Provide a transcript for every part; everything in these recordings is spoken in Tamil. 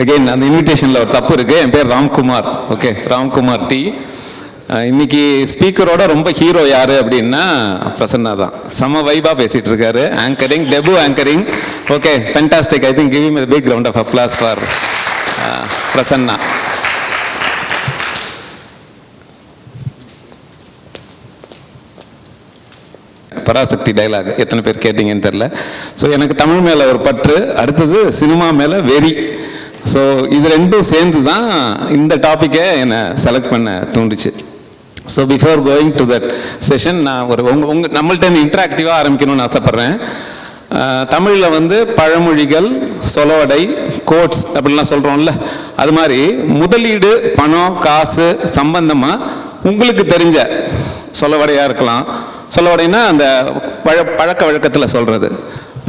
அகைன் அந்த இன்விடேஷனில் ஒரு தப்பு இருக்குது என் பேர் ராம்குமார். Okay Ramkumar D. இன்னைக்கு ஸ்பீக்கரோட ரொம்ப ஹீரோ யார் அப்படின்னா பிரசன்னா தான். செம வைபா பேசிகிட்டு இருக்காரு. Anchoring debut anchoring okay fantastic I think giving big round of applause for Prasanna. Parasakthi dialogue எத்தனை பேர் கேட்டீங்கன்னு தெரில ஸோ எனக்கு தமிழ் மேலே ஒரு பற்று. அடுத்தது சினிமா மேலே வெறி. ஸோ இது ரெண்டும் சேர்ந்து தான் இந்த டாப்பிக்கை என்னை செலக்ட் பண்ண தூண்டுச்சு so before going to that session நான் ஒரு உங்கள் உங்கள் நம்மள்ட்ட இன்ட்ராக்டிவாக ஆரம்பிக்கணும்னு ஆசைப்பட்றேன். தமிழில் வந்து பழமொழிகள் சொலவடை கோட்ஸ் அப்படிலாம் சொல்கிறோம்ல அது மாதிரி முதலீடு பணம் காசு சம்பந்தமாக உங்களுக்கு தெரிஞ்ச சொலவடையாக இருக்கலாம். சொலவடைனா அந்த பழ பழக்க வழக்கத்தில் சொல்கிறது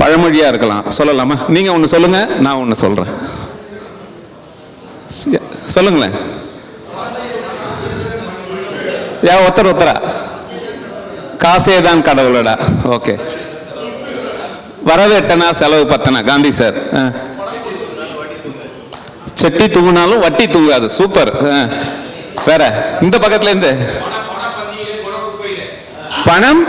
பழமொழியாக இருக்கலாம். சொல்லலாமா? நீங்கள் ஒன்று சொல்லுங்கள் நான் ஒன்று சொல்கிறேன் சொல்லுங்களேன். யா ஒருத்தர் ஒருத்தரா காசே தான் கடவுளடா. ஓகே. வரவு எட்டனா செலவு பத்தனா? காந்தி சார். ஆ. செட்டி தூங்கினாலும் வட்டி தூங்காது. சூப்பர். ஆ. வேற? இந்த பக்கத்துல இருந்து. பணம்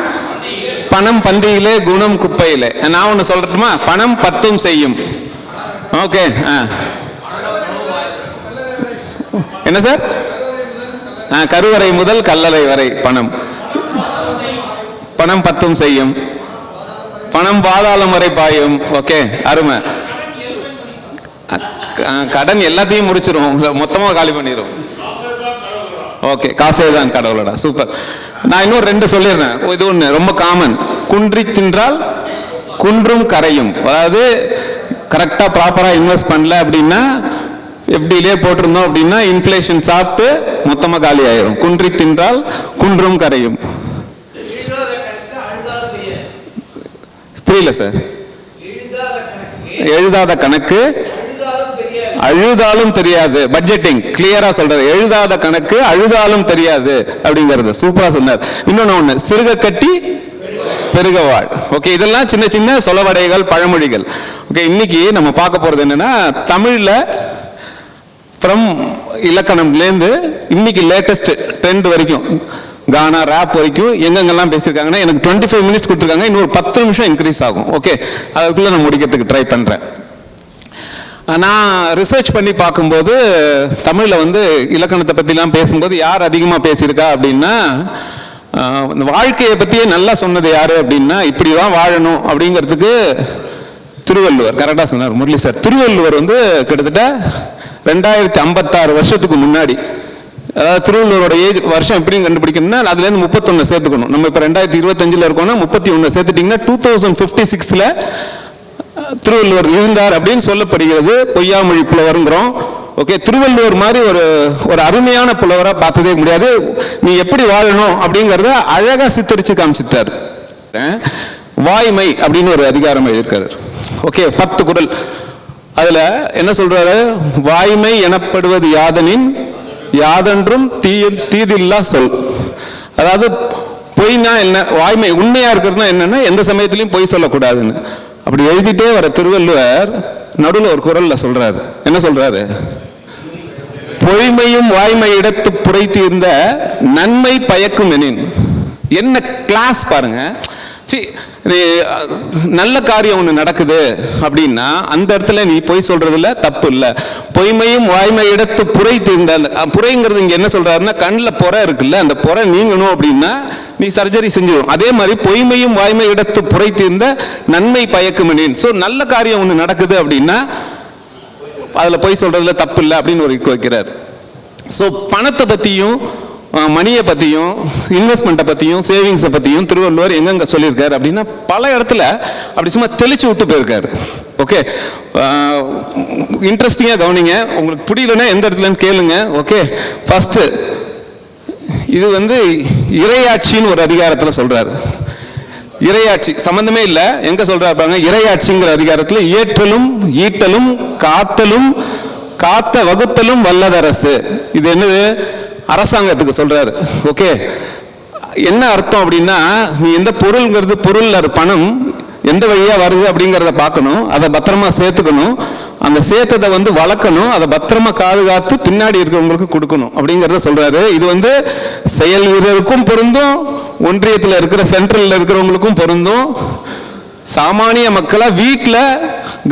பணம் பந்தியிலே குணம் குப்பையிலே. நான் ஒன்று சொல்லட்டுமா? பணம் பத்தும் செய்யும். ஓகே ஆ. என்ன சார்? கருவறை முதல் கல்லறை வரை பணம். பணம் பத்தும் செய்யும். பணம் பாதாளம் வரை பாயும். ஓகே அருமை. கடன் எல்லாத்தையும் முடிச்சிருவோம். மொத்தமாக காலி பண்ணிடும் ஓகே காசே தான் கடவுளடா. சூப்பர். நான் இன்னும் ரெண்டு சொல்லிடுறேன். இது ஒன்று ரொம்ப காமன் குன்றி தின்றால் குன்றும் கரையும். அதாவது கரெக்டாக ப்ராப்பராக இன்வெஸ்ட் பண்ணல அப்படின்னா எஃப்டிலே போட்டிருந்தோம் அப்படின்னா இன்ஃப்ளேஷன் சாப்பிட்டு மொத்தமாக காலி ஆயிரும். குன்றி தின்றால் குன்றும் கரையும். புரியல சார் எழுதாத கணக்கு அழுதாலும் தெரியாது. பட்ஜெட்டிங் கிளியரா சொல்றது எழுதாத கணக்கு அழுதாலும் தெரியாது அப்படிங்கறது சூப்பரா சொன்னார். இன்னொன்னு ஒண்ணு சிறுக கட்டி பெருகவாள் ஓகே இதெல்லாம் சின்ன சின்ன சொலவடைகள் பழமொழிகள். ஓகே இன்னைக்கு நம்ம பார்க்க போறது என்னன்னா தமிழ்ல ஃப்ரம் இலக்கணம்லேருந்து இன்னைக்கு லேட்டஸ்ட் ட்ரெண்ட் வரைக்கும் கானா ரேப் வரைக்கும் எங்கெங்கெல்லாம் பேசியிருக்காங்கன்னா எனக்கு டுவெண்ட்டி ஃபைவ் மினிட்ஸ் கொடுத்துருக்காங்க. இன்னும் ஒரு பத்து நிமிஷம் இன்க்ரீஸ் ஆகும். ஓகே அதுக்குள்ளே நான் முடிக்கிறதுக்கு ட்ரை பண்ணுறேன் நான் ரிசர்ச் பண்ணி பார்க்கும்போது தமிழில் வந்து இலக்கணத்தை பற்றிலாம் பேசும்போது யார் அதிகமாக பேசியிருக்கா அப்படின்னா இந்த வாழ்க்கையை பற்றியே நல்லா சொன்னது யார் அப்படின்னா இப்படி தான் வாழணும் அப்படிங்கிறதுக்கு திருவள்ளுவர். கரெக்டாக சொன்னார் முரளி சார். திருவள்ளுவர் வந்து கிட்டத்தட்ட ரெண்டாயிரத்தி ஐம்பத்தாறு வருஷத்துக்கு முன்னாடி அதாவது திருவள்ளுவரோட ஏஜ் வருஷம் எப்படியும் கண்டுபிடிக்கணும்னா அதுலேருந்து முப்பத்தொன்று சேர்த்துக்கணும். நம்ம இப்போ ரெண்டாயிரத்தி இருபத்தஞ்சில் இருக்கோம்னா முப்பத்தி ஒன்று சேர்த்துட்டிங்கன்னா டூ தௌசண்ட் ஃபிஃப்டி சிக்ஸில் திருவள்ளுவர் இருந்தார் அப்படின்னு சொல்லப்படுகிறது. பொய்யாமொழி புலவருங்கிறோம். ஓகே திருவள்ளுவர் மாதிரி ஒரு ஒரு அருமையான புலவராக பார்த்ததே முடியாது நீ எப்படி வாழணும் அப்படிங்கிறத அழகாக சித்தரித்து காமிச்சிட்டார். வாய்மை அப்படின்னு ஒரு அதிகாரம் எழுதியிருக்காரு. ஓகே பத்து குரல். அதுல என்ன சொல்றாரு? வாய்மை எனப்படுவது யாதனின் யாதென்றும் தீய தீதில்லா சொல். அதாவது பொய்னா என்ன? வாய்மை உண்மையா இருக்கிறதுனா என்னன்னா எந்த சமயத்திலையும் பொய் சொல்லக்கூடாதுன்னு. அப்படி எழுதிட்டே வர திருவள்ளுவர் நடுவில் ஒரு குரல்ல சொல்றாரு. என்ன சொல்றாரு? பொய்மையும் வாய்மை இடத்து புரைத்தீர்ந்த நன்மை பயக்கும் எனின். என்ன கிளாஸ் பாருங்க. சி நீ, நல்ல காரியம் ஒன்று நடக்குது அப்படின்னா அந்த இடத்துல நீ பொய் சொல்றதுல தப்பு இல்லை. பொய்மையும் வாய்மை இடத்து புரை தீர்ந்த அந்த, புரைங்கிறது இங்கே என்ன சொல்றாருன்னா கண்ணில் புறை இருக்குல்ல அந்த புறை நீங்கணும் அப்படின்னா நீ சர்ஜரி செஞ்சிடும் அதே மாதிரி பொய்மையும் வாய்மை இடத்து புரை தீர்ந்த நன்மை பயக்குமனின் ஸோ நல்ல காரியம் ஒன்று நடக்குது அப்படின்னா அதில் பொய் சொல்றதுல தப்பு இல்லை அப்படின்னு ஒரு வைக்கிறார். ஸோ பணத்தை பற்றியும் மணியை பற்றியும் இன்வெஸ்ட்மெண்ட்டை பற்றியும் சேவிங்ஸை பற்றியும் திருவள்ளுவர் எங்கெங்கே சொல்லியிருக்காரு அப்படின்னா பல இடத்துல அப்படி சும்மா தெளிச்சு விட்டு போயிருக்காரு. ஓகே இன்ட்ரெஸ்டிங்காக கவனிங்க. உங்களுக்கு புரியலன்னா எந்த இடத்துலன்னு கேளுங்க. ஓகே ஃபஸ்ட்டு இது வந்து இறையாட்சின்னு ஒரு அதிகாரத்தில் சொல்கிறாரு இறையாட்சி சம்பந்தமே இல்லை. எங்கே சொல்றாரு பாருங்க. இறையாட்சிங்கிற அதிகாரத்தில் ஏற்றலும் ஈட்டலும் காத்தலும் காத்த வகுத்தலும் வல்லதரசு. இது என்னது? அரசாங்கத்துக்கு சொல்றாரு. ஓகே என்ன அர்த்தம் அப்படின்னா நீ எந்த பொருள்ங்கிறது பொருள் அது பணம் எந்த வழியாக வருது அப்படிங்கிறத பார்க்கணும் அதை பத்திரமா சேர்த்துக்கணும். அந்த சேர்த்ததை வந்து வளர்க்கணும் அதை பத்திரமா பாதுகாத்து பின்னாடி இருக்கிறவங்களுக்கு கொடுக்கணும் அப்படிங்கிறத சொல்றாரு. இது வந்து செயல் வீரருக்கும் பொருந்தும் ஒன்றியத்தில் இருக்கிற சென்ட்ரலில் இருக்கிறவங்களுக்கும் பொருந்தும். சாமானிய மக்களை வீட்டில்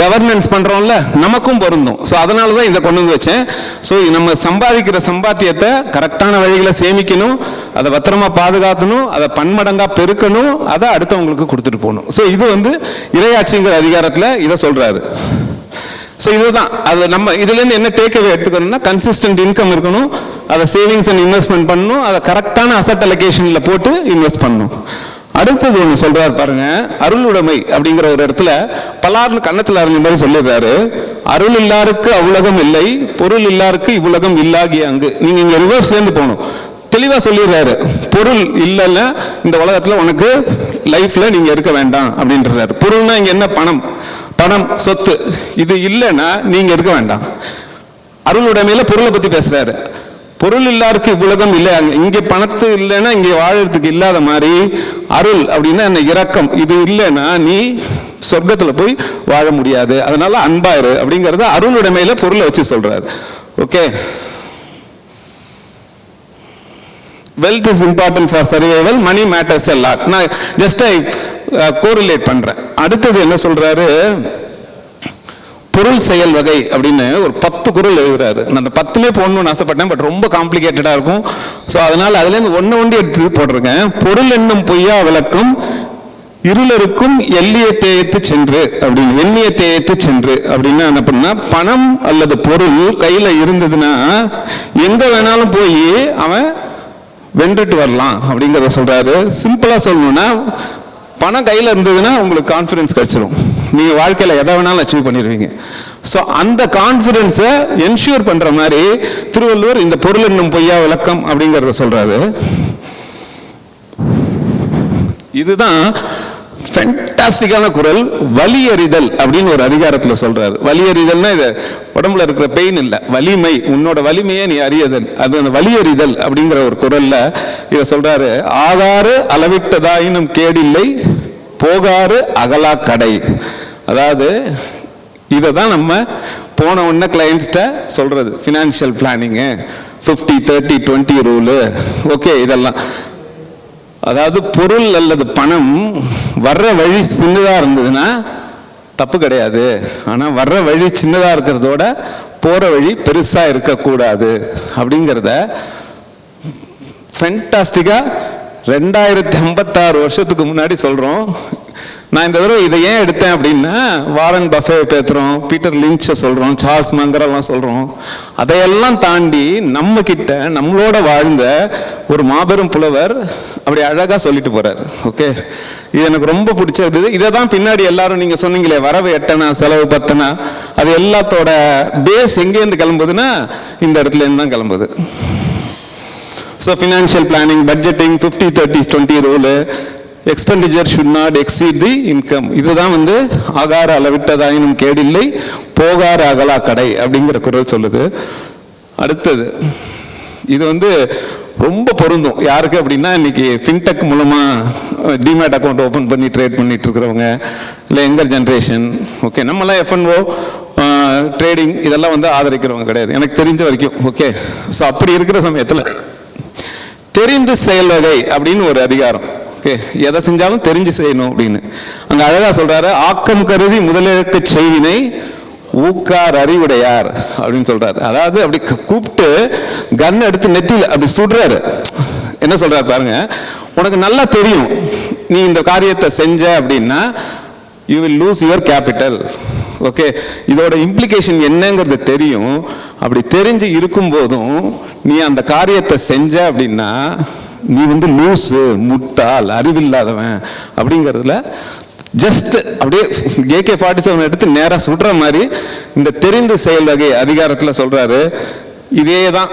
கவர்னன்ஸ் பண்ணுறோம்ல நமக்கும் பொருந்தும். ஸோ அதனால தான் இதை கொண்டு வந்து வச்சேன். ஸோ நம்ம சம்பாதிக்கிற சம்பாத்தியத்தை கரெக்டான வழிகளை சேமிக்கணும் அதை பத்திரமா பாதுகாக்கணும் அதை பன்மடங்காக பெருக்கணும் அதை அடுத்தவங்களுக்கு கொடுத்துட்டு போகணும். ஸோ இது வந்து இரையாட்சிங்கிற அதிகாரத்தில் இதை சொல்கிறாரு ஸோ இதுதான். அது நம்ம இதுலேருந்து என்ன டேக்அவே எடுத்துக்கணும்னா கன்சிஸ்டன்ட் இன்கம் இருக்கணும் அதை சேவிங்ஸ் அண்ட் இன்வெஸ்ட்மெண்ட் பண்ணணும் அதை கரெக்டான அசட் அலோகேஷனில் போட்டு இன்வெஸ்ட் பண்ணணும். அடுத்தது ஒன்று சொல்றார் பாருங்க அருளுடைமை அப்படிங்கிற ஒரு இடத்துல பலார்னு கன்னத்தில் அறிஞ்ச மாதிரி சொல்லிடுறாரு. அருள் இல்லாருக்கு அவ்வுலகம் இல்லை பொருள் இல்லாருக்கு இவ்வுலகம் இல்லாகிய அங்கு. நீங்க இங்க ரிவர்ஸ்லேருந்து போகணும். தெளிவாக சொல்லிடுறாரு. பொருள் இல்லைல்ல இந்த உலகத்தில் உனக்கு லைஃப்ல நீங்க இருக்க வேண்டாம் அப்படின்றாரு. பொருள்னா இங்க என்ன? பணம். பணம் சொத்து. இது இல்லைன்னா நீங்க இருக்க வேண்டாம். அருளுடைமையில பொருளை பத்தி பேசுறாரு. பொருள் இல்லாருக்கு இவ்வுலகம் இல்லை. இங்கே பணத்து இல்லைன்னா இங்கே வாழறதுக்கு இல்லாத மாதிரி அருள் அப்படின்னா என்ன? இரக்கம். இது இல்லைன்னா நீ சொர்க்கத்தில் போய் வாழ முடியாது. அதனால அன்பாயிரு அப்படிங்கிறத அருளுடைமையில பொருளை வச்சு சொல்றாரு. Okay wealth is important for survival money matters எல்லாம் நான் ஜஸ்ட் ஐ கோரிலேட் பண்றேன். அடுத்தது என்ன சொல்றாரு? பொருள் செயல் வகை அப்படின்னு ஒரு பத்து குரல் எழுதுறாரு. அந்த பத்துலேயே போடணும்னு ஆசைப்பட்டேன் பட் ரொம்ப காம்ப்ளிகேட்டடாக இருக்கும். ஸோ அதனால் அதுலேருந்து ஒன்று ஒண்டி எடுத்து போட்டிருக்கேன். பொருள் என்னும் பொய்யா விளக்கும் இருளருக்கும் எல்லிய தேயத்து சென்று அப்படின்னு எண்ணிய தேயத்து சென்று அப்படின்னு என்ன பண்ணா பணம் அல்லது பொருள் கையில் இருந்ததுன்னா எங்கே வேணாலும் போய் அவன் வென்றுட்டு வரலாம் அப்படிங்கிறத சொல்கிறாரு சிம்பிளாக சொல்லணும்னா பணம் கையில் இருந்ததுன்னா உங்களுக்கு கான்ஃபிடன்ஸ் கிடச்சிரும். நீங்கள் வாழ்க்கையில் எதை வேணாலும் அச்சீவ் பண்ணிடுவீங்க ஸோ அந்த கான்ஃபிடென்ஸை என்ஷூர் பண்ணுற மாதிரி திருவள்ளுவர் இந்த பொருள் என்னும் பொய்யா விளக்கம் அப்படிங்கிறத சொல்கிறாரு இதுதான் ஃபென்டாஸ்டிக்கான குரல் வலியறிதல் அப்படின்னு ஒரு அதிகாரத்தில் சொல்கிறாரு வலியறிதல்னா இது உடம்புல இருக்கிற பெயின் இல்லை வலிமை உன்னோட வலிமையை நீ அறியதல். அது அந்த வலியறிதல் அப்படிங்கிற ஒரு குரலில் இதை சொல்கிறாரு ஆதாறு அளவிட்டதாயினும் கேடில்லை போகாறு அகலா கடை. அதாவது இதை தான் நம்ம போன உடனே கிளைண்ட்ஸ்கிட்ட சொல்கிறது financial planning fifty thirty twenty rule okay இதெல்லாம். அதாவது பொருள் அல்லது பணம் வர்ற வழி சின்னதாக இருந்ததுன்னா தப்பு கிடையாது. ஆனால் வர்ற வழி சின்னதாக இருக்கிறதோட போகிற வழி பெருசாக இருக்கக்கூடாது. அப்படிங்கிறத ஃபென்டாஸ்டிக்காக ரெண்டாயிரத்தி ஐம்பத்தாறு வருஷத்துக்கு முன்னாடி சொல்கிறோம் நான் இந்த தடவை இதை ஏன் எடுத்தேன் அப்படின்னா வாரன் பஃபே பேசுகிறோம் பீட்டர் லிஞ்சை சொல்கிறோம் சார்ஸ் மங்கரெல்லாம் சொல்கிறோம் அதையெல்லாம் தாண்டி நம்ம கிட்ட நம்மளோட வாழ்ந்த ஒரு மாபெரும் புலவர் அப்படி அழகாக சொல்லிட்டு போகிறார் ஓகே இது எனக்கு ரொம்ப பிடிச்சது. இதை தான் பின்னாடி எல்லாரும் நீங்கள் சொன்னீங்களே வரவு எட்டனா செலவு பத்தனா அது எல்லாத்தோட பேஸ் எங்கேருந்து கிளம்புதுன்னா இந்த இடத்துலேருந்து தான் கிளம்புது. So financial planning budgeting fifty thirties twenty rule expenditure should not exceed the income இதுதான் வந்து ஆகார அளவிட்டதாயினும் கேடில்லை போகார அகலா கடை அப்படிங்கிற குரல் சொல்லுது. அடுத்தது இது வந்து ரொம்ப பொருந்தும். யாருக்கு அப்படின்னா இன்னைக்கு ஃபின்டெக் மூலமாக டிமேட் அக்கௌண்ட் ஓப்பன் பண்ணி ட்ரேட் பண்ணிட்டு இருக்கிறவங்க இல்லை எங்கர் ஜென்ரேஷன் ஓகே நம்மளாம் எஃப்என்ஓ ட்ரேடிங் இதெல்லாம் வந்து ஆதரிக்கிறவங்க கிடையாது. எனக்கு தெரிஞ்ச வரைக்கும் ஓகே ஸோ அப்படி இருக்கிற சமயத்தில் தெரிந்து செயல் வகை அப்படின்னு ஒரு அதிகாரம். ஓகே எதை செஞ்சாலும் தெரிஞ்சு செய்யணும் அப்படின்னு. அங்கே அழகா சொல்றாரு ஆக்கம் கருதி முதலிழக்க செய்வினை ஊக்கார் அறிவுடையார் அப்படின்னு சொல்றாரு. அதாவது அப்படி கூப்பிட்டு கன் எடுத்து நெத்தியில் அப்படி சுடுறாரு. என்ன சொல்றாரு பாருங்க உனக்கு நல்லா தெரியும் நீ இந்த காரியத்தை செஞ்ச அப்படின்னா you will lose your capital okay இதோட இம்ப்ளிகேஷன் என்னங்கிறது தெரியும். அப்படி தெரிஞ்சு இருக்கும் போதும் நீ அந்த காரியத்தை செஞ்ச அப்படின்னா நீ வந்து லூஸு முட்டாள் அறிவில்லாதவன் அப்படிங்கிறதுல ஜஸ்ட் அப்படியே கேகே ஃபார்ட்டி செவன் எடுத்து நேராக சுடுற மாதிரி இந்த தெரிந்து செயல் வகை அதிகாரத்தில் சொல்கிறாரு இதே தான்.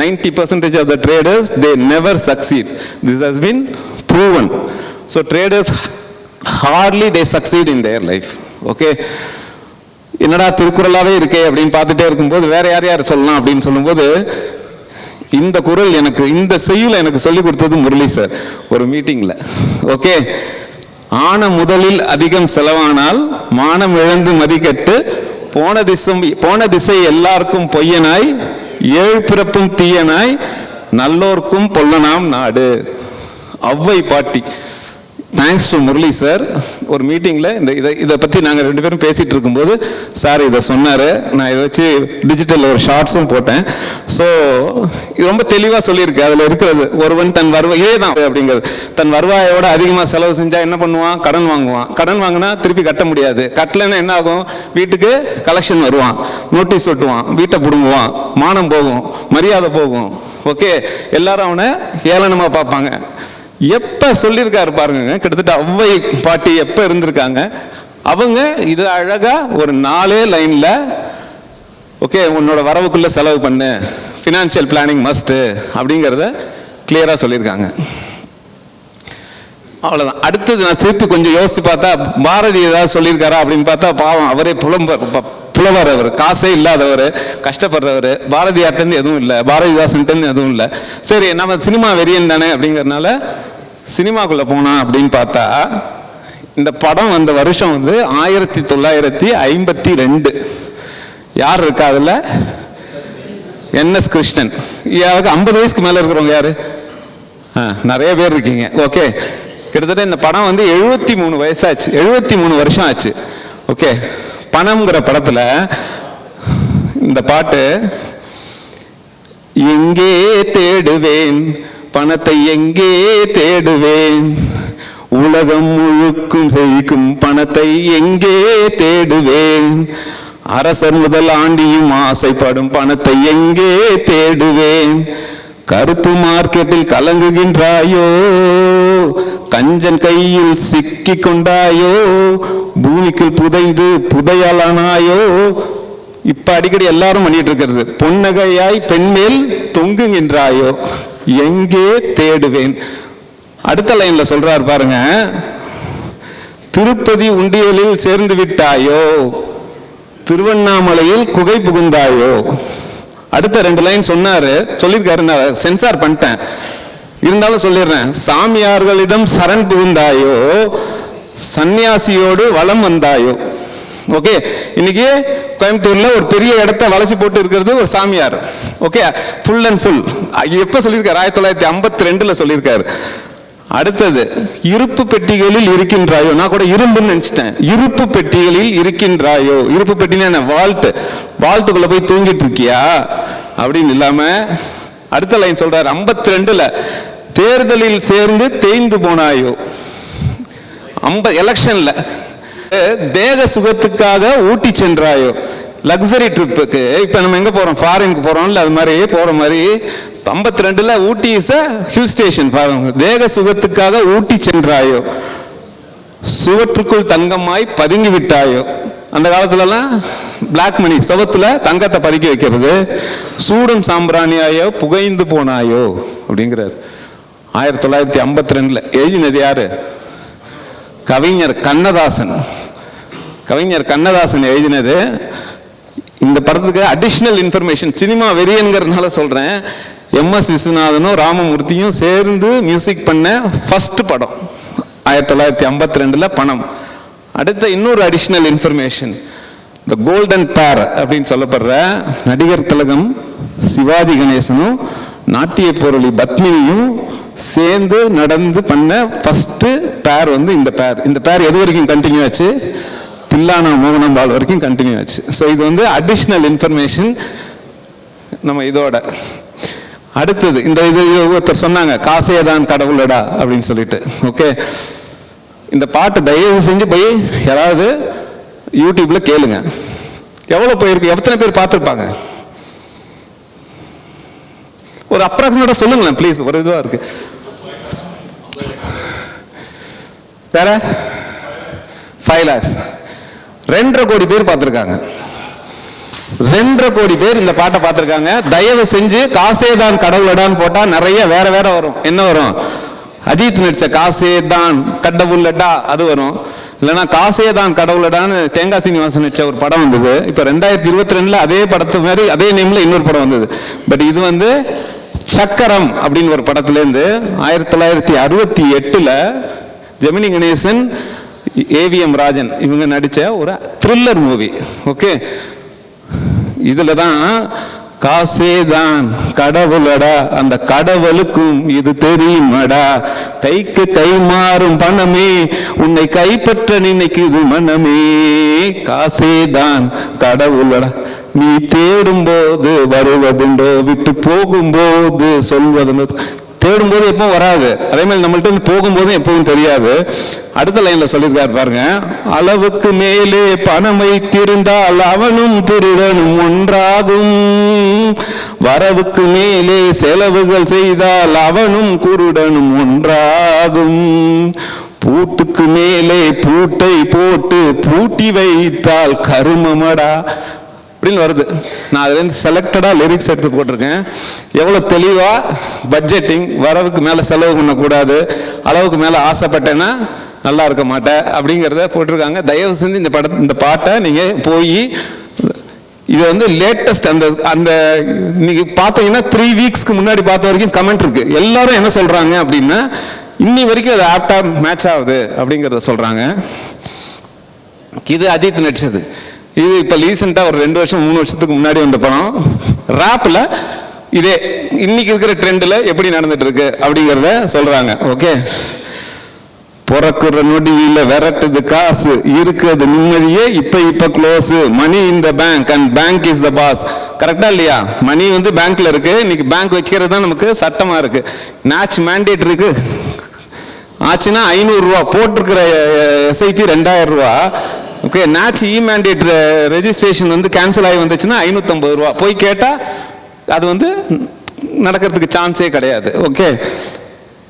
Ninety percentage of the traders they never succeed this has been proven so traders hardly they succeed in their life okay என்னடா திருக்குறளாவே இருக்கே அப்படின்னு பார்த்துட்டே இருக்கும்போது வேற யார் யார் சொல்லலாம் அப்படின்னு சொல்லும்போது இந்த குரல் எனக்கு இந்த செய்யுள் எனக்கு சொல்லி கொடுத்தது முரளி சார் ஒரு மீட்டிங்கில் ஓகே ஆன முதலில் அதிகம் செலவானால் மானம் இழந்து மதிக்கட்டு போன திசம் போன திசை எல்லாருக்கும் பொய்யனாய் ஏழு பிறப்பும் தீயனாய் நல்லோர்க்கும் பொல்லனாம் நாடு. அவ்வை பாட்டி. தேங்க்ஸ் டு முரளி சார் ஒரு மீட்டிங்கில் இந்த இதை இதை பற்றி நாங்கள் ரெண்டு பேரும் பேசிகிட்டு இருக்கும்போது சார் இதை சொன்னார். நான் இதை வச்சு டிஜிட்டலில் ஒரு ஷார்ட்ஸும் போட்டேன். ஸோ இது ரொம்ப தெளிவாக சொல்லியிருக்கு. அதில் இருக்கிறது ஒருவன் தன் வருவாய் இதே தான் அப்படிங்கிறது. தன் வருவாயோட அதிகமாக செலவு செஞ்சால் என்ன பண்ணுவான்? கடன் வாங்குவான். கடன் வாங்கினா திருப்பி கட்ட முடியாது. கட்டலைன்னா என்ன ஆகும்? வீட்டுக்கு கலெக்ஷன் வருவான். நோட்டீஸ் ஒட்டுவான். வீட்டை பிடுங்குவான். மானம் போகும். மரியாதை போகும். ஓகே எல்லாரும் அவனை ஏளனமாக பார்ப்பாங்க. எப்போ சொல்லியிருக்காரு பாருங்க கிட்டத்தட்ட அவ்வை பாட்டி எப்போ இருந்திருக்காங்க? அவங்க இது அழகாக ஒரு நாலே லைனில் ஓகே உன்னோட வரவுக்குள்ளே செலவு பண்ணு. ஃபினான்ஷியல் பிளானிங் மஸ்ட்டு அப்படிங்கிறத கிளியராக சொல்லியிருக்காங்க. அவ்வளோதான் அடுத்தது நான் திருப்பி கொஞ்சம் யோசித்து பார்த்தா பாரதி ஏதாவது சொல்லியிருக்காரா அப்படின்னு பார்த்தா பாவம் அவரே புலம்ப புலவர் அவர். காசே இல்லாதவர் கஷ்டப்படுறவர். பாரதியார்ட்டேருந்து எதுவும் இல்லை. பாரதிதாசன்ட்டேருந்து எதுவும் இல்லை. சரி நம்ம சினிமா வெறியன் தானே அப்படிங்கிறனால சினிமாக்குள்ளே போனால் அப்படின்னு பார்த்தா இந்த படம் வந்த வருஷம் வந்து ஆயிரத்தி தொள்ளாயிரத்தி ஐம்பத்தி ரெண்டு. யார் இருக்கா அதுல? என்எஸ் கிருஷ்ணன். யாருக்கு ஐம்பது வயசுக்கு மேலே இருக்கிறவங்க யார்? ஆ, நிறைய பேர் இருக்கீங்க. ஓகே. கிட்டத்தட்ட இந்த படம் வந்து எழுபத்தி மூணு வயசாச்சு. எழுபத்தி மூணு வருஷம் ஆச்சு. ஓகே. பணம்ங்கிற படத்தில் இந்த பாட்டு எங்கே தேடுவேன் பணத்தை எங்கே தேடுவேன்? உலகம் முழுக்கும் செய்யும் பணத்தை எங்கே தேடுவேன்? அரசர் முதல் ஆண்டியும் ஆசைப்படும் பணத்தை எங்கே தேடுவேன்? கருப்பு மார்க்கெட்டில் கலங்குகின்றாயோ? கஞ்சன் கையில் சிக்கி கொண்டாயோ? பூமிக்குள் புதைந்து புதையலானாயோ? இப்ப அடிக்கடி எல்லாரும் பண்ணிட்டு இருக்கிறது. பொன்னகையாய் பெண்மேல் தொங்குகின்றாயோ? எங்கே தேடுவேன்? அடுத்த லைன்ல சொல்றார் பாருங்க. திருப்பதி உண்டியலில் சேர்ந்து விட்டாயோ? திருவண்ணாமலையில் குகை புகுந்தாயோ? அடுத்த ரெண்டு லைன் சொன்னாரு. சொல்லியிருக்காரு நான் சென்சார் பண்ணிட்டேன். இருந்தாலும் சொல்லிடுறேன். சாமியார்களிடம் சரண் புகுந்தாயோ சன்னியாசியோடு வலம் வந்தாயோ. ஓகே இன்னைக்கு கோயம்புத்தூர்ல ஒரு பெரிய இடத்த வளைச்சு போட்டு இருக்கிறது ஒரு சாமியார். ஓகே ஃபுல் அண்ட் ஃபுல் எப்ப சொல்லியிருக்காரு? ஆயிரத்தி தொள்ளாயிரத்தி ஐம்பத்தி ரெண்டுல சொல்லியிருக்காரு. அடுத்தது இருப்பு பெட்டிகளில் இருக்கின்றாயோ நான் கூட இரும்புன்னு நினைச்சிட்டேன். இருப்பு பெட்டிகளில் இருக்கின்றாயோ இருப்பு பெட்டினா என்ன? வால்ட். வால்ட்டுக்குள்ள போய் தூங்கிட்டு இருக்கியா? அப்படின்னு இல்லாம அடுத்த லைன் சொல்றாரு ஐம்பத்தி ரெண்டுல தேர்தலில் சேர்ந்து தேய்ந்து போனாயோ? ஐம்பது எலெக்ஷன்ல தேக சுகத்துக்காக ஊட்டி சென்றாயோ? லக்ஸரி ட்ரிப்புக்கு இப்போ நம்ம எங்கே போகிறோம் ஃபாரினுக்கு போறோம்ல அது மாதிரி போகிற மாதிரி. ஐம்பத்தி ரெண்டில் ஊட்டி இஸ் ஹில் ஸ்டேஷன் தேக சுகத்துக்காக ஊட்டி சென்றாயோ? சுவற்றுக்குள் தங்கமாய் பதுங்கி விட்டாயோ? அந்த காலத்துலலாம் பிளாக் மணி சுவத்தில் தங்கத்தை பதுக்கி வைக்கிறது. சூடும் சாம்பிராணியாயோ புகைந்து போனாயோ? அப்படிங்கிறார். ஆயிரத்தி தொள்ளாயிரத்தி ஐம்பத்தி ரெண்டில் எழுதினது யார்? கவிஞர் கண்ணதாசன். கவிஞர் கண்ணதாசன் எழுதினது. இந்த படத்துக்கு அடிஷ்னல் இன்ஃபர்மேஷன் சினிமா வெறியன்கிறதுனால சொல்கிறேன் எம்எஸ் விஸ்வநாதனும் ராமமூர்த்தியும் சேர்ந்து மியூசிக் பண்ண ஃபர்ஸ்ட் படம் ஆயிரத்தி தொள்ளாயிரத்தி ஐம்பத்தி ரெண்டில் பணம். அடுத்த இன்னொரு அடிஷ்னல் இன்ஃபர்மேஷன் இந்த கோல்டன் பேர் அப்படின்னு சொல்லப்படுற நடிகர் திலகம் சிவாஜி கணேசனும் நாட்டிய பொருளி பத்மினியும் சேர்ந்து நடந்து பண்ண ஃபஸ்ட்டு பேர் வந்து இந்த பேர் இந்த பேர் எது வரைக்கும் கண்டினியூ ஆச்சு? தில்லானா மோகனம்பால் வரைக்கும் கண்டினியூ ஆச்சு. ஸோ இது வந்து அடிஷ்னல் இன்ஃபர்மேஷன் நம்ம இதோட. அடுத்தது இந்த இது ஒருத்தர் சொன்னாங்க காசே தான் கடவுளடா அப்படின்னு சொல்லிட்டு. ஓகே இந்த பாட்டு தயவு செஞ்சு போய் யாராவது யூடியூப்ல கேளுங்க. எவ்வளோ போயிருக்கு எத்தனை பேர் பார்த்துருப்பாங்க? ஒரு அப்ராக்சிமேட்டா சொல்லுங்களேன் ப்ளீஸ் ஒரு இதுவாக இருக்கு. வேற? ஃபைவ் லேக்ஸ் ரெண்டரை கோடி பேர் பார்த்துருக்காங்க. ரெண்டரை கோடி பேர் இந்த பாட்டை பார்த்துருக்காங்க. தயவு செஞ்சு காசே தான் கடவுளடான்னு போட்டால் நிறைய வேற வேற வரும். என்ன வரும்? அஜித் நடிச்ச காசே தான் கடவுளடா அது வரும். இல்லைன்னா காசே தான் கடவுளடான்னு தேங்காய் சீனிவாசன் நடிச்ச ஒரு படம் வந்தது. இப்போ ரெண்டாயிரத்தி இருபத்தி ரெண்டில் அதே படத்து மாதிரி அதே நேம்ல இன்னொரு படம் வந்தது. பட் இது வந்து சக்கரம் அப்படின்னு ஒரு படத்துலேருந்து ஆயிரத்தி தொள்ளாயிரத்தி அறுபத்தி எட்டில் ஜெமினி கணேசன் ஏவிஎம் ராஜன் இவங்க நடித்த ஒரு த்ரில்லர் மூவி ஓகே இதில் தான் காசே தான் கடவுளடா அந்த கடவுளுக்கும் இது தெரியுமடா? கைக்கு கை மாறும் பணமே உன்னை கைப்பற்ற நினைக்குது மனமே. காசே தான் கடவுளடா நீ தேடும் போது வருவதுண்டோ விட்டு போகும்போது சொல்வதுண்டோ தேடும்போது எப்பவும் வராது. அதே மாதிரி நம்மள்ட்ட இருந்து போகும்போதும் எப்பவும் தெரியாது. அடுத்த லைன்ல சொல்லியிருக்காரு பாருங்க. அளவுக்கு மேலே பணம் வைத்திருந்தால் அவனும் திருடனும் ஒன்றாகும். வரவுக்கு மேலே செலவுகள் செய்தால் அவனும் குருடனும் ஒன்றாகும். பூட்டுக்கு மேலே பூட்டை போட்டு பூட்டி வைத்தால் கருமமடா. அப்படின்னு வருது. நான் அதுலேருந்து செலக்டடாக லிரிக்ஸ் எடுத்து போட்டிருக்கேன். எவ்வளோ தெளிவாக பட்ஜெட்டிங் வரவுக்கு மேலே செலவு பண்ணக்கூடாது அளவுக்கு மேலே ஆசைப்பட்டேன்னா நல்லா இருக்க மாட்டேன் அப்படிங்கிறத போட்டிருக்காங்க. தயவு செஞ்சு இந்த பட இந்த பாட்டை நீங்கள் போய் இது வந்து லேட்டஸ்ட் அந்த அந்த இன்னைக்கு பார்த்தீங்கன்னா த்ரீ வீக்ஸ்க்கு முன்னாடி பார்த்த வரைக்கும் கமெண்ட் இருக்கு. எல்லாரும் என்ன சொல்றாங்க அப்படின்னா இன்னி வரைக்கும் அது ஆப்டா மேட்ச் ஆகுது அப்படிங்கிறத சொல்றாங்க. இது அஜித் நடிச்சது. இது இப்போ ரீசெண்டாக ஒரு ரெண்டு வருஷம் மூணு வருஷத்துக்கு முன்னாடி வந்த படம். ராப்பில் இதே இன்னைக்கு இருக்கிற ட்ரெண்டில் எப்படி நடந்துட்டு இருக்கு அப்படிங்கிறத சொல்கிறாங்க ஓகே பிறக்குற நொடியில விரட்டுது காசு இருக்குது நிம்மதியே இப்போ இப்போ close money in the bank and bank is the boss கரெக்டா இல்லையா? மணி வந்து பேங்க்ல இருக்கு. இன்னைக்கு பேங்க் வைக்கிறது தான் நமக்கு சட்டமா இருக்கு. நேச் மேண்டேட் இருக்கு. ஆச்சுன்னா ஐநூறுரூவா போட்டிருக்கிற எஸ்ஐபி ரெண்டாயிரம் ரூபா. Okay NACH e mandate registration வந்து கேன்சல் ஆகி வந்துச்சுன்னா ஐநூற்றம்பது ரூபா. போய் கேட்டால் அது வந்து நடக்கிறதுக்கு சான்ஸே கிடையாது. ஓகே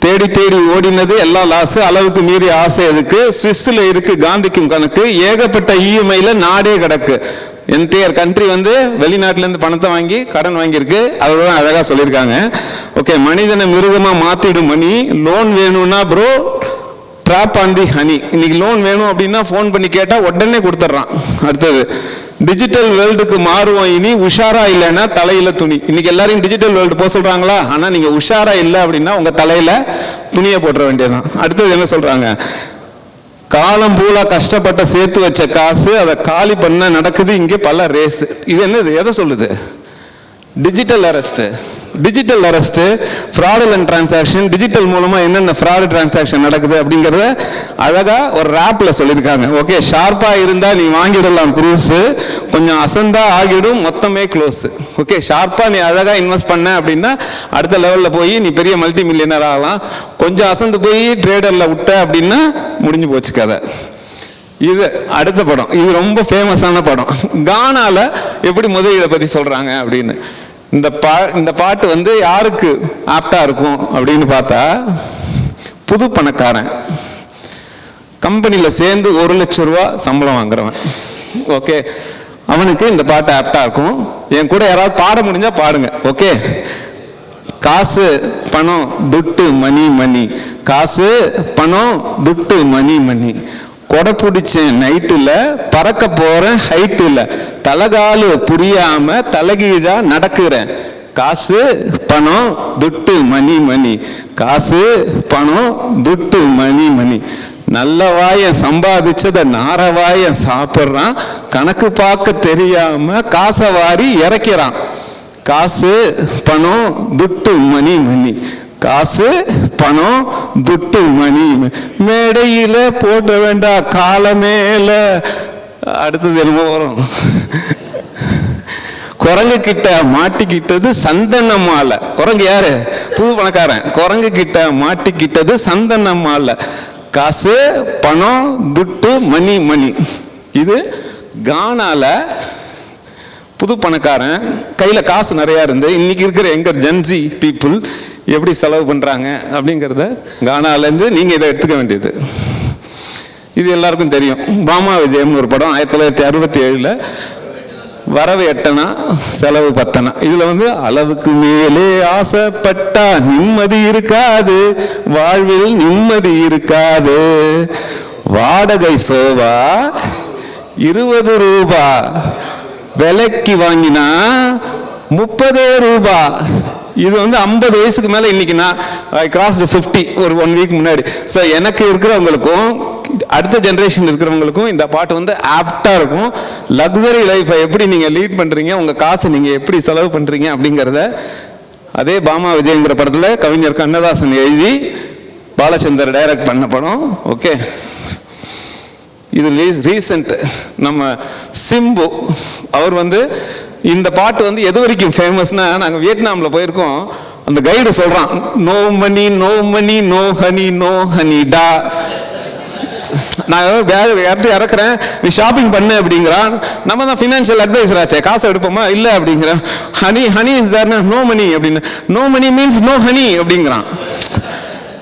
தேடி தேடி ஓடினது எல்லாம் லாஸு அளவுக்கு மீறி ஆசை அதுக்கு சுவிஸ்ல இருக்கு காந்திக்கும் கணக்கு. ஏகப்பட்ட இஎம்ஐல நாடே கிடக்கு. என்டையர் கண்ட்ரி வந்து வெளிநாட்டிலேருந்து பணத்தை வாங்கி கடன் வாங்கியிருக்கு. அதுதான் அழகாக சொல்லியிருக்காங்க. ஓகே மனிதனை மிருகமாக மாற்றிடும் மணி. லோன் வேணும்னா bro drop on the honey இன்னைக்கு லோன் வேணும் அப்படின்னா ஃபோன் பண்ணி கேட்டால் உடனே கொடுத்துட்றான். அடுத்தது டிஜிட்டல் வேர்ல்டுக்கு மாறுவோம் இனி உஷாரா இல்லைன்னா தலையில துணி. இன்னைக்கு எல்லாரையும் டிஜிட்டல் வேர்ல்டு போக சொல்றாங்களா? ஆனா நீங்க உஷாரா இல்லை அப்படின்னா உங்க தலையில துணியை போட்டுற வேண்டியதுதான். அடுத்தது என்ன சொல்றாங்க? காலம் பூலா கஷ்டப்பட்ட சேர்த்து வச்ச காசு அதை காலி பண்ண நடக்குது இங்கே பல ரேஸ் இது என்னது? எதை சொல்லுது? Digital arrest digital arrest fraudulent transaction digital மூலமாக என்னென்ன ஃப்ராடு டிரான்சாக்ஷன் நடக்குது அப்படிங்கிறத அழகாக ஒரு ரேப்பில் சொல்லியிருக்காங்க. ஓகே ஷார்ப்பாக இருந்தால் நீ வாங்கிடலாம் குரூஸு கொஞ்சம் அசந்தா ஆகிடும் மொத்தமே க்ளோஸ் ஓகே ஷார்ப்பாக நீ அழகாக இன்வெஸ்ட் பண்ண அப்படின்னா அடுத்த லெவலில் போய் நீ பெரிய மல்டி மில்லியனர் ஆகலாம். கொஞ்சம் அசந்து போய் ட்ரேடரில் விட்ட அப்படின்னா முடிஞ்சு போச்சு கதை. இது அடுத்த படம். இது ரொம்ப ஃபேமஸான படம். கானால எப்படி முதலீடை பற்றி சொல்கிறாங்க அப்படின்னு. இந்த பா இந்த பாட்டு வந்து யாருக்கு ஆப்டா இருக்கும் அப்படின்னு பார்த்தா புது பணக்காரன். கம்பெனியில் சேர்ந்து ஒரு லட்சம் ரூபா சம்பளம் வாங்குறவன். ஓகே? அவனுக்கு இந்த பாட்டு ஆப்டா இருக்கும். என் கூட யாராவது பாட முடிஞ்சா பாடுங்க. ஓகே? காசு பணம் துட்டு மணி மணி. காசு பணம் துட்டு மணி மணி. கொடை பிடிச்சேன் நைட்டில் பறக்க போகிறேன் ஹைட்டில் தலகாலு புரியாமல் தலைகீழாக நடக்கிறேன். காசு பணம் துட்டு மணி மணி. காசு பணம் துட்டு மணி மணி. நல்ல வாயம் சம்பாதிச்சதை நாரவாயம் சாப்பிட்றான். கணக்கு பார்க்க தெரியாம காசை வாரி இறக்கிறான். காசு பணம் துட்டு மணி மணி. காசு பணம் துட்டு மணி. மேடையில் மேடையில போட வேண்டாம் காலமேல. அடுத்தது என்னமோ வரும். குரங்கு கிட்ட மாட்டிக்கிட்டது சந்தன மாலை குரங்கு யாரு? புது பணக்காரன். குரங்கு கிட்ட மாட்டிக்கிட்டது சந்தன மாலை காசு பணம் துட்டு மணி மணி. இது கானால புது பணக்காரன். கையில் காசு நிறையா இருந்து இன்னைக்கு இருக்கிற எங்க ஜென்சி பீப்புள் எப்படி செலவு பண்ணுறாங்க அப்படிங்கிறத கானாலேருந்து நீங்கள் இதை எடுத்துக்க வேண்டியது. இது எல்லாருக்கும் தெரியும். பாமா விஜயம்னு ஒரு படம் ஆயிரத்தி தொள்ளாயிரத்தி அறுபத்தி ஏழில் வரவு எட்டனா செலவு பத்தனா. இதுல வந்து அளவுக்கு மேலே ஆசைப்பட்டா நிம்மதி இருக்காது. வாழ்வில் நிம்மதி இருக்காது. வாடகை சோவா இருபது ரூபா. விலைக்கு வாங்கினா முப்பதே ரூபா. இது வந்து ஐம்பது வயசுக்கு மேலே இன்னைக்கு நான் ஐ கிராஸ் ஃபிஃப்டி ஒரு ஒன் வீக் முன்னாடி. ஸோ எனக்கு இருக்கிறவங்களுக்கும் அடுத்த ஜென்ரேஷன் இருக்கிறவங்களுக்கும் இந்த பாட்டு வந்து ஆப்டாக இருக்கும். லக்ஸரி லைஃப்பை எப்படி நீங்கள் லீட் பண்ணுறீங்க உங்கள் காசை நீங்கள் எப்படி செலவு பண்ணுறீங்க அப்படிங்கிறத அதே பாமா விஜய்ங்கிற படத்தில் கவிஞர் கண்ணதாசன் எழுதி பாலச்சந்தர் டைரக்ட் பண்ண படம். ஓகே இது ரீசெண்ட் நம்ம சிம்பு அவர் வந்து இந்த பாட்டு வந்து எது வரைக்கும் ஃபேமஸ்னா நாங்கள் வியட்நாமில் போயிருக்கோம். அந்த கைடு சொல்கிறான் no money no money no honey no honey டா. நான் பேக் யார்கிட்ட இறக்குறேன். நீ ஷாப்பிங் பண்ணு அப்படிங்கிறான். நம்ம தான் ஃபினான்ஷியல் அட்வைசர் ஆச்சே காசு எடுப்போமா? இல்லை அப்படிங்கிறேன். ஹனி ஹனி இஸ் தர்னா நோ மணி அப்படின்னு. No money means no honey அப்படிங்கிறான்.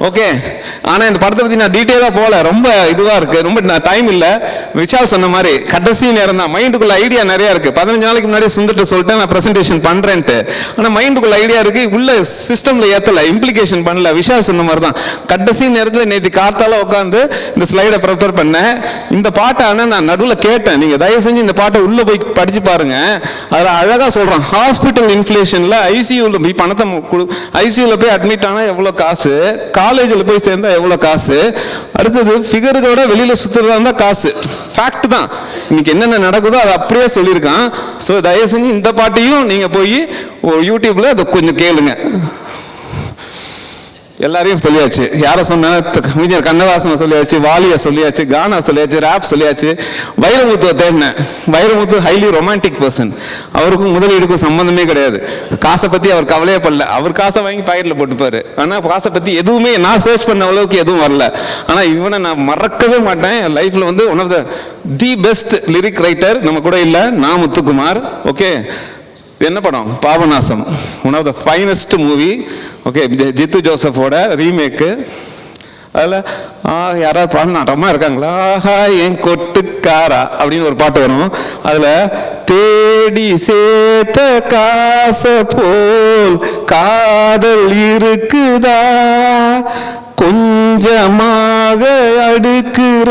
ஓகே ஆனா இந்த படத்தை பத்தி நான் டீட்டெயிலாக போகல. ரொம்ப இதுவாக இருக்கு. ரொம்ப டைம் இல்லை. விஷால் சொன்ன மாதிரி கடைசி நேரம் தான். மைண்டுக்குள்ள ஐடியா நிறைய இருக்குது பதினஞ்சு நாளைக்கு முன்னாடி சுந்துட்டு சொல்லிட்டு நான் ப்ரெசன்டேஷன் பண்ணுறேன்ட்டு ஆனால் மைண்டுக்குள்ள ஐடியா இருக்கு. உள்ள சிஸ்டமில் ஏற்றலை இம்ப்ளிகேஷன் பண்ணல. விஷால் சொன்ன மாதிரி தான். கடைசி நேரத்தில் நேற்று காத்தால உட்காந்து இந்த ஸ்லைடை ப்ரிப்பேர் பண்ணேன். இந்த பாட்டை ஆனால் நான் நடுவில் கேட்டேன். நீங்கள் தயவு செஞ்சு இந்த பாட்டை உள்ளே போய் படிச்சு பாருங்க. அதில் அழகாக சொல்கிறேன் ஹாஸ்பிட்டல் இன்ஃப்ளேஷனில் ஐசியூவில் போய் பணத்தை கொடு. போய் அட்மிட் ஆனால் எவ்வளோ காசு? கா காலேஜில் போய் சேர்ந்தா எவ்வளோ காசு? அடுத்தது ஃபிகருக்கோட வெளியில் சுற்றுறதா இருந்தால் காசு. ஃபேக்ட் தான். இன்னைக்கு என்னென்ன நடக்குதோ அதை அப்படியே சொல்லியிருக்கான். ஸோ தயவு செஞ்சு இந்த பாட்டையும் நீங்கள் போய் யூடியூப்பில் அதை கொஞ்சம் கேளுங்க. எல்லாரையும் சொல்லியாச்சு. யாரை சொன்ன? கவிஞர் கண்ணதாசனை சொல்லியாச்சு வாலியை சொல்லியாச்சு கானா சொல்லியாச்சு ரேப் சொல்லியாச்சு. வைரமுத்துவை தேடினேன். வைரமுத்து ஹைலி ரொமான்டிக் பர்சன் அவருக்கும் முதலீடுக்கும் சம்மந்தமே கிடையாது. காசை பத்தி அவர் கவலையே படல. அவர் காசை வாங்கி பாக்கெட்ல போட்டுப்பாரு. ஆனால் காசை பத்தி எதுவுமே நான் சர்ச் பண்ண அளவுக்கு எதுவும் வரல. ஆனால் இவனை நான் மறக்கவே மாட்டேன். என் லைஃப்ல வந்து one of the the best lyric writer நம்ம கூட இல்லை. நான் முத்துக்குமார். ஓகே இது என்ன படம்? Papanasam. One of the finest movie okay Jeethu ஜோசஃபோட remake அதில் ஆ யாராவது பாடினாட்டமா இருக்காங்களா? ஆஹா என் கொட்டுக்காரா அப்படின்னு ஒரு பாட்டு வரும். அதில் தேடி சேர்த்த காச போல் காதல் இருக்குதா? கொஞ்சமாக அடுக்கிற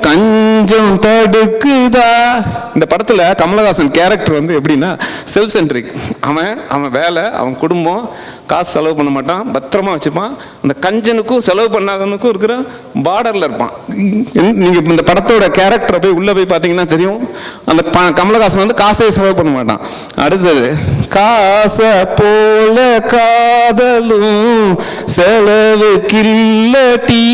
கஞ்சம் தடுக்குதா? இந்த படத்துல கமலஹாசன் கேரக்டர் வந்து எப்படின்னா செல்ஃப் சென்ட்ரிக் அவன் அவன் வேலை அவன் குடும்பம் காசு செலவு பண்ண மாட்டான் பத்திரமா வச்சுப்பான். அந்த கஞ்சனுக்கும் செலவு பண்ணாதவனுக்கும் இருக்கிற பார்டர்ல இருப்பான். இந்த- நீங்க இந்த படத்தோட கேரக்டரை போய் உள்ள போய் பார்த்தீங்கன்னா தெரியும். அந்த ப- கமலஹாசன் வந்து காசே செலவு பண்ண மாட்டான். அடுத்தது காசை போல காதலும் செலவு கில்லட்டி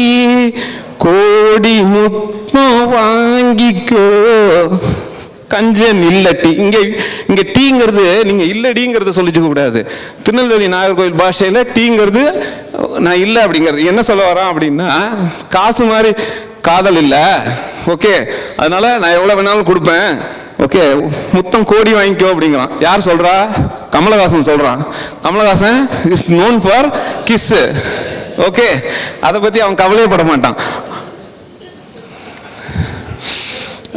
கோடி முத்தம் வாங்கிக்கோ. கஞ்சன் இல்லட்டி இங்கே இங்கே டீங்கிறது நீங்கள் இல்லடிங்கிறத சொல்லிச்சுக்க கூடாது. திருநெல்வேலி நாகர்கோவில் பாஷையில் டீங்கிறது நான் இல்லை அப்படிங்கிறது. என்ன சொல்ல வரேன் அப்படின்னா காசு மாதிரி காதல் இல்லை. ஓகே அதனால நான் எவ்வளோ வேணாலும் கொடுப்பேன். ஓகே முத்தம் கோடி வாங்கிக்கோ அப்படிங்கிறான். யார் சொல்கிறா கமலஹாசன் சொல்கிறான் Kamalahasan is known for kiss okay. அதை பத்தி அவன் கவலையப்பட மாட்டான்.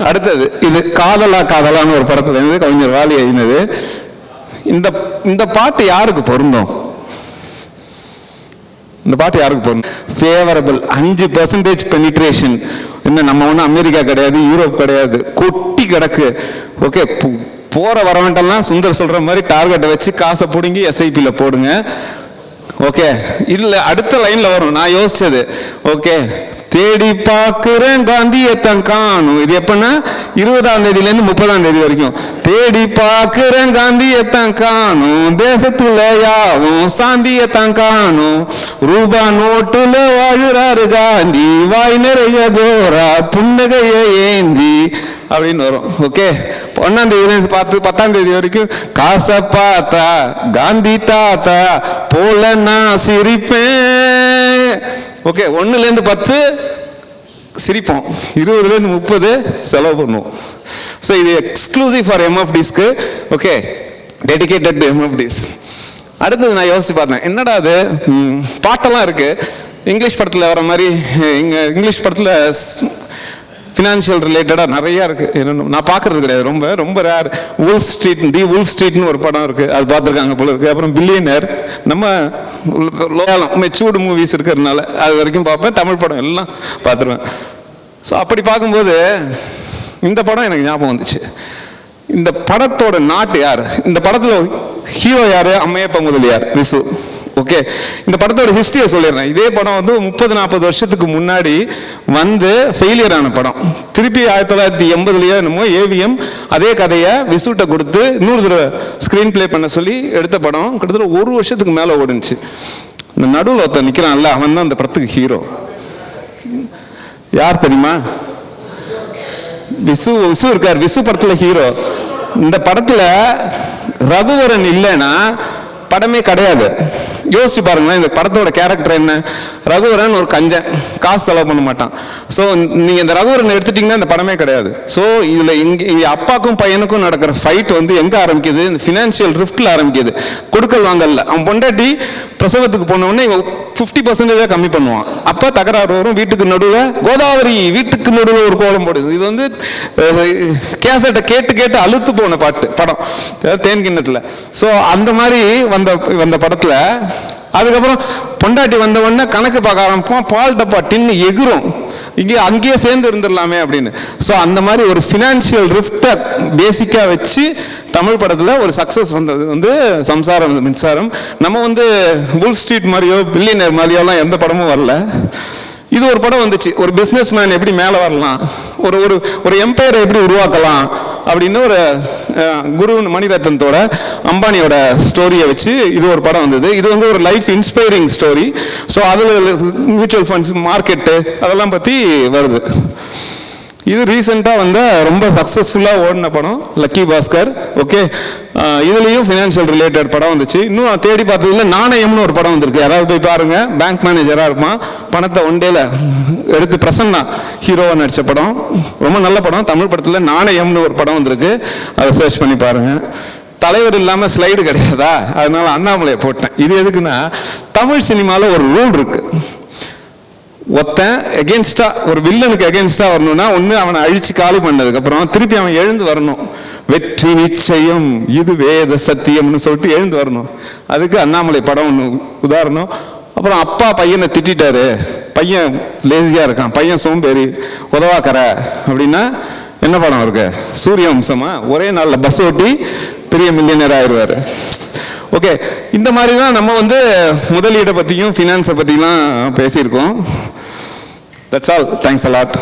அடுத்தது இது காதலா காதலான்னு ஒரு படத்துல இருந்து கவிஞர் வாலி எழுதினது. இந்த இந்த பாட்டு யாருக்கு பொருந்தும்? இந்த பாட்டு யாருக்கு பொருந்தும்? ஃபேவரபிள் அஞ்சு பர்சன்டேஜ் பெனிட்ரேஷன் என்ன நம்ம ஒன்றும் அமெரிக்கா கிடையாது யூரோப் கிடையாது. கொட்டி கிடக்கு. ஓகே போற வரவன்ட்டெல்லாம் சுந்தர் சொல்ற மாதிரி டார்கெட்டை வச்சு காசை பிடுங்கி எஸ்ஐபியில் போடுங்க. ஓகே இல்ல அடுத்த லைன்ல வரும். நான் யோசிச்சது. ஓகே தேடி பார்க்கிறேன் காந்தியத்தான் காணும். இது எப்பன்னா இருபதாம் தேதியில இருந்து முப்பதாம் தேதி வரைக்கும். தேடி பார்க்கிறேன் காந்தியத்தான் காணும். தேசத்துல யாவும் சாந்தியத்தான் காணும். ரூபா நோட்டுல வாழுறாரு காந்தி. வாய் நிறைய ஜோரா புன்னகையை ஏந்தி. அப்படின்னு வரும். ஓகே ஒன்னாம் தேதி பார்த்து பத்தாம் தேதி வரைக்கும் காசை பார்த்தா காந்தி தாத்தா போல நான் சிரிப்பேன். ஓகே ஒன்றுலேருந்து பத்து சிரிப்போம். இருபதுலேருந்து முப்பது செலவு பண்ணுவோம். ஸோ இது எக்ஸ்க்ளூசிவ் ஃபார் எம்எஃப்டிஸ்க்கு ஓகே டெடிகேட்டட் டு எம்எஃப்டிஸ் அடுத்தது நான் யோசிச்சு பார்த்தேன். என்னடா அது? பாட்டெல்லாம் இருக்குது இங்கிலீஷ் படத்தில் வர மாதிரி இங்கே இங்கிலீஷ் படத்தில் ஃபினான்ஷியல் ரிலேட்டடாக நிறையா இருக்குது என்னென்ன நான் பார்க்கறது கிடையாது. ரொம்ப ரொம்ப rare wolf street the wolf ஸ்ட்ரீட்னு ஒரு படம் இருக்குது அது பார்த்துருக்காங்க போல இருக்குது அப்புறம் பில்லியனர் நம்ம லோயாலம் மெச்சூர்டு மூவிஸ் இருக்கிறதுனால அது வரைக்கும் பார்ப்பேன். தமிழ் படம் எல்லாம் பார்த்துருவேன். ஸோ அப்படி பார்க்கும்போது இந்த படம் எனக்கு ஞாபகம் வந்துச்சு. இந்த படத்தோட நாட்டு யார்? இந்த படத்தில் ஹீரோ யார்? அம்மையப்ப முதலியார் விசு. ஓகே இந்த படத்தோட ஹிஸ்டரியை சொல்லிடுறேன். இதே படம் வந்து முப்பது நாற்பது வருஷத்துக்கு முன்னாடி வந்து ஃபெயிலியர் ஆன படம். திருப்பி ஆயிரத்தி தொள்ளாயிரத்தி எண்பதுலையோ என்னமோ ஏவிஎம் அதே கதையை விசுட்ட கொடுத்து நூறு தடவை ஸ்க்ரீன் ப்ளே பண்ண சொல்லி எடுத்த படம் கிட்டத்தட்ட ஒரு வருஷத்துக்கு மேலே ஓடுனுச்சு இந்த நடுவில் ஒருத்தன் நிற்கிறான்ல அவன் தான் அந்த படத்துக்கு ஹீரோ யார் தெரியுமா? விசு விசு இருக்கார். விசு படத்துல ஹீரோ இந்த படத்துல ரகுவரன் இல்லைன்னா படமே கிடையாது. யோசிச்சு பாருங்களேன் இந்த படத்தோட கேரக்டர் என்ன? ரகுவரன் ஒரு கஞ்சன். காசு செலவு பண்ண மாட்டான். ஸோ நீங்கள் இந்த ரகுவரன் எடுத்துட்டீங்கன்னா இந்த படமே கிடையாது. ஸோ இதில் இங்கே அப்பாக்கும் பையனுக்கும் நடக்கிற ஃபைட் வந்து எங்கே ஆரம்பிக்குது? இந்த ஃபினான்ஷியல் ரிஃப்டில் ஆரம்பிக்குது. கொடுக்கல் வாங்கல அவன் பொண்டாட்டி பிரசவத்துக்கு போன இவன் ஃபிஃப்டி பர்சன்டேஜாக கம்மி பண்ணுவான். அப்போ தகராறு வரும் வீட்டுக்கு நடுவில் கோதாவரி வீட்டுக்கு நடுவில் ஒரு கோலம் போடுது. இது வந்து கேசட்டை கேட்டு கேட்டு அழுத்து போன பாட்டு படம். அதாவது தேன் கிண்ணத்தில். ஸோ அந்த மாதிரி வந்து வந்த படத்தில் அதுக்கப்புறம் பொண்டாட்டி வந்த உடனே கணக்கு பார்க்க ஆரம்பிப்போம். பால் டப்பா டின்னு எகிரும். இங்கே அங்கேயே சேர்ந்து இருந்துடலாமே அப்படின்னு. ஸோ அந்த மாதிரி ஒரு ஃபினான்ஷியல் ரிஃப்டை பேசிக்காக வச்சு தமிழ் படத்தில் ஒரு சக்ஸஸ் வந்தது. வந்து சம்சாரம் வந்து மின்சாரம். நம்ம வந்து புல் ஸ்ட்ரீட் மாதிரியோ பில்லியனர் மாதிரியோலாம் எந்த படமும் வரல. இது ஒரு படம் வந்துச்சு. ஒரு பிஸ்னஸ் மேன் எப்படி மேலே வரலாம்? ஒரு ஒரு ஒரு எம்பையரை எப்படி உருவாக்கலாம்? அப்படின்னு ஒரு குரு மணிரத்னத்தோட அம்பானியோட ஸ்டோரியை வச்சு இது ஒரு படம் வந்தது. இது வந்து ஒரு லைஃப் இன்ஸ்பைரிங் ஸ்டோரி ஸோ அதில் மியூச்சுவல் ஃபண்ட்ஸ் மார்க்கெட்டு அதெல்லாம் பற்றி வருது. இது ரீசெண்டாக வந்த ரொம்ப சக்ஸஸ்ஃபுல்லாக ஓடின படம் லக்கி பாஸ்கர் ஓகே இதுலேயும் ஃபினான்ஷியல் ரிலேட்டட் படம் வந்துச்சு. இன்னும் நான் தேடி பார்த்ததுல நாணயம்னு ஒரு படம் வந்திருக்கு. யாராவது போய் பாருங்க. பேங்க் மேனேஜராக இருப்பான் பணத்தை ஒன் டேல எடுத்து பிரசன்னா ஹீரோவாக நடித்த படம். ரொம்ப நல்ல படம். தமிழ் படத்தில் நாணயம்னு ஒரு படம் வந்திருக்கு. அதை சர்ச் பண்ணி பாருங்கள் தலைவர் இல்லாமல் ஸ்லைடு கிடையாதா? அதனால அண்ணாமலையை போட்டேன். இது எதுக்குன்னா தமிழ் சினிமாவில் ஒரு ரூல் இருக்குது ஒருத்தன் எகென்ஸ்டா ஒரு வில்லனுக்கு எகென்ஸ்டா வரணும்னா ஒன்று அவனை அழிச்சு காலி பண்ணதுக்கு அப்புறம் திருப்பி அவன் எழுந்து வரணும். வெற்றி நிச்சயம் இது வேத சத்தியம்னு சொல்லிட்டு எழுந்து வரணும். அதுக்கு அண்ணாமலை படம் ஒன்று உதாரணம். அப்புறம் அப்பா பையனை திட்டாரு பையன் லேசியா இருக்கான். பையன் சோம்பேறி. உதவாக்கற. அப்படின்னா என்ன படம் இருக்கு? சூரிய வம்சமா ஒரே நாளில் பஸ் ஓட்டி பெரிய மில்லியனர் ஆயிடுவாரு. ஓகே இந்த மாதிரி தான் நம்ம வந்து முதலீடை பற்றியும் ஃபினான்ஸை பற்றிலாம் பேசியிருக்கோம். That's all thanks a lot